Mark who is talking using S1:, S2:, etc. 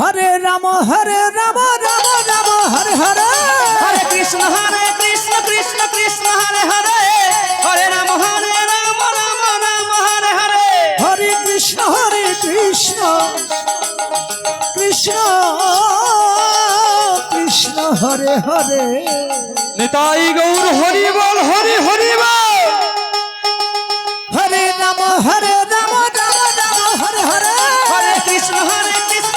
S1: হরে Ram হরে Ram Ram Ram হরে হরে
S2: হরে Krishna হরে Krishna Krishna Krishna হরে হরে হরে Ram হরে Ram Ram Ram হরে হরে
S1: হরে Krishna হরে Krishna Krishna Krishna হরে হরে
S2: Nitai Gour Hari বল Hari Hari বল
S1: হরে Ram হরে Ram Ram Ram হরে হরে
S2: হরে Krishna হরে Krishna